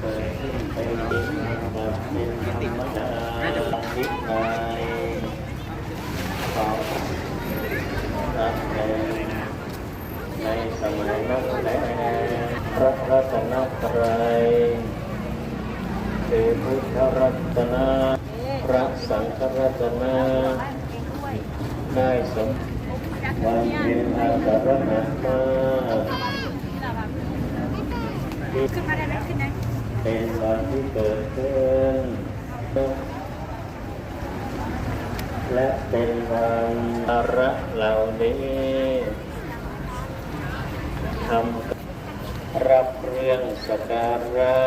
เกินเป็นจริงแบบเป็นธรรมดาทิพย์ในของพระเดชในสมัยนั้นแลพระรัตนตรัยคือพุทธรัตนะพระสังฆรัตนะ ได้สมวันเป็นอาสารณะมาขึ้นมาได้ไหมขึ้นได้เป็นวันที่เกิดขึ้นและเป็นวันอาระเหล่านี้ทำรับเรื่องสกการะ